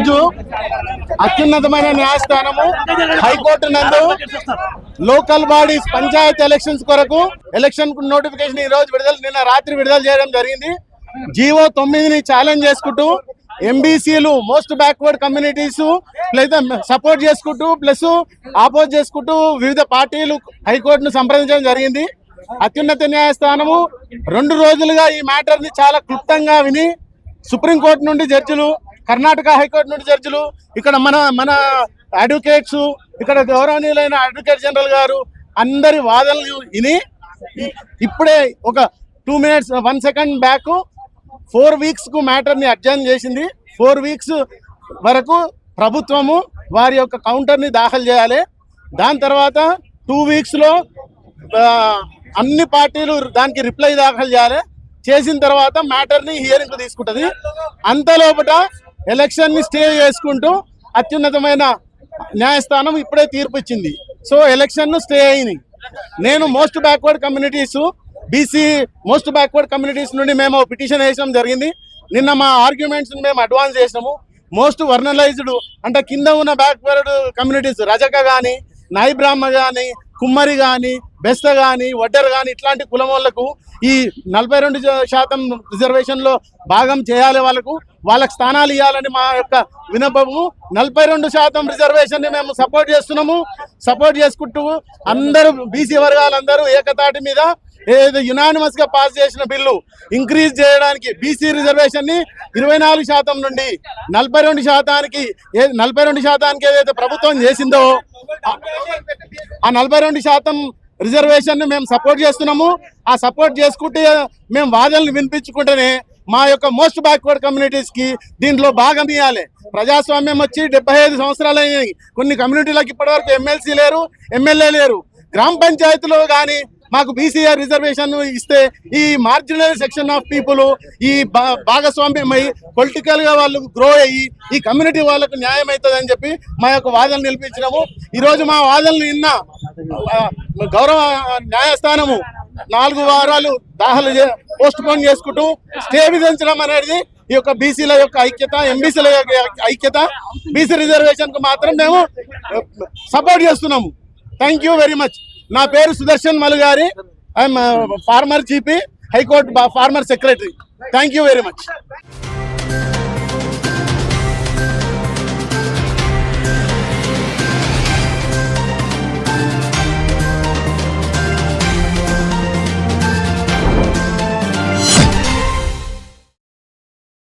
రోజు అత్యున్నతమైన న్యాయస్థానము హైకోర్టు నందు లోకల్ బాడీస్ పంచాయత్ ఎలక్షన్స్ కొరకు ఎలక్షన్ నోటిఫికేషన్ ఈ రోజు విడుదల నిన్న రాత్రి విడుదల చేయడం జరిగింది. జీవో తొమ్మిదిని ఛాలెంజ్ చేసుకుంటూ ఎంబీసీలు most backward communities plus support చేసుకుంటూ ప్లస్ ఆపోజ్ చేసుకుంటూ వివిధ పార్టీలు హైకోర్టును సంప్రదించడం జరిగింది. అత్యున్నత న్యాయస్థానము. రెండు రోజులుగా ఈ మ్యాటర్ని చాలా క్లుప్తంగా విని సుప్రీంకోర్టు నుండి జడ్జిలు కర్ణాటక హైకోర్టు నుండి జడ్జిలు ఇక్కడ మన మన అడ్వకేట్స్ ఇక్కడ గౌరవనీయులైన అడ్వకేట్ జనరల్ గారు అందరి వాదనలు విని ఇప్పుడే ఒక two minutes one second back four వీక్స్కు మ్యాటర్ని మ్యాటర్ అడ్జర్న్ చేసింది. ఫోర్ వీక్స్ వరకు ప్రభుత్వము వారి యొక్క కౌంటర్ని దాఖలు చేయాలి. దాని తర్వాత టూ వీక్స్లో అన్ని పార్టీలు దానికి రిప్లై దాఖలు చేయాలి. చేసిన తర్వాత మ్యాటర్ని హియరింగ్ తీసుకుంటది. అంత ఎలక్షన్ని స్టే చేసుకుంటూ అత్యున్నతమైన న్యాయస్థానం ఇప్పుడే తీర్పు ఇచ్చింది. సో ఎలక్షన్ను స్టే అయింది. నేను most backward communities BC most backward communities నుండి మేము పిటిషన్ వేసడం జరిగింది. నిన్న మా ఆర్గ్యుమెంట్స్ని మేము అడ్వాన్స్ చేసినాము. మోస్ట్ వర్నలైజ్డ్ అంటే కింద ఉన్న బ్యాక్వర్డ్ కమ్యూనిటీస్ రజక కానీ నాయి బ్రాహ్మ కానీ కుమ్మరి కానీ బెస్త కానీ వడ్డర్ కానీ ఇట్లాంటి కులం వాళ్ళకు ఈ నలభై రెండు శాతం రిజర్వేషన్లో భాగం చేయాలి వాళ్ళకు. వాళ్ళకి స్థానాలు ఇవ్వాలని మా యొక్క వినపము. నలభై రెండు శాతం రిజర్వేషన్ని మేము సపోర్ట్ చేస్తున్నాము. సపోర్ట్ చేసుకుంటూ అందరూ బీసీ వర్గాలందరూ ఏకతాటి మీద ఏదో యునానిమస్గా పాస్ చేసిన బిల్లు ఇంక్రీజ్ చేయడానికి బీసీ రిజర్వేషన్ని ఇరవై నాలుగు శాతం నుండి నలభై రెండు శాతానికి ఏ- నలభై రెండు శాతానికి ఏదైతే ప్రభుత్వం చేసిందో ఆ నలభై రెండు శాతం రిజర్వేషన్ని మేము సపోర్ట్ చేస్తున్నాము. ఆ సపోర్ట్ చేసుకుంటే మేము వాదనలు వినిపించుకుంటేనే మా యొక్క మోస్ట్ బ్యాక్వర్డ్ కమ్యూనిటీస్కి దీంట్లో భాగం ఇవ్వాలి. ప్రజాస్వామ్యం వచ్చి డెబ్బై ఐదు సంవత్సరాలు అయినాయి కొన్ని కమ్యూనిటీలకు ఇప్పటివరకు ఎమ్మెల్సీ లేరు ఎమ్మెల్యే లేరు. గ్రామ పంచాయతీలో కానీ మాకు బీసీఆర్ రిజర్వేషన్ ఇస్తే ఈ మార్జినల్ సెక్షన్ ఆఫ్ పీపుల్ ఈ భా- భాగస్వామ్యం అయ్యి పొలిటికల్గా వాళ్ళు గ్రో అయ్యి ఈ కమ్యూనిటీ వాళ్ళకు న్యాయం అవుతుందని చెప్పి మా యొక్క వాదనలు నిలిపించినాము. ఈరోజు మా వాదనలు నిన్న గౌరవ న్యాయస్థానము నాలుగు వారాలు దాఖలు పోస్ట్ పోన్ చేసుకుంటూ స్టే విధించడం అనేది ఈ యొక్క బీసీల యొక్క ఐక్యత ఎంబీసీల యొక్క ఐక్యత బీసీ రిజర్వేషన్కు మాత్రం మేము eh, సపోర్ట్ చేస్తున్నాము. థ్యాంక్ యూ వెరీ మచ్ నా పేరు సుదర్శన్ మలు గారి. I'm former GP high court former secretary thank you very much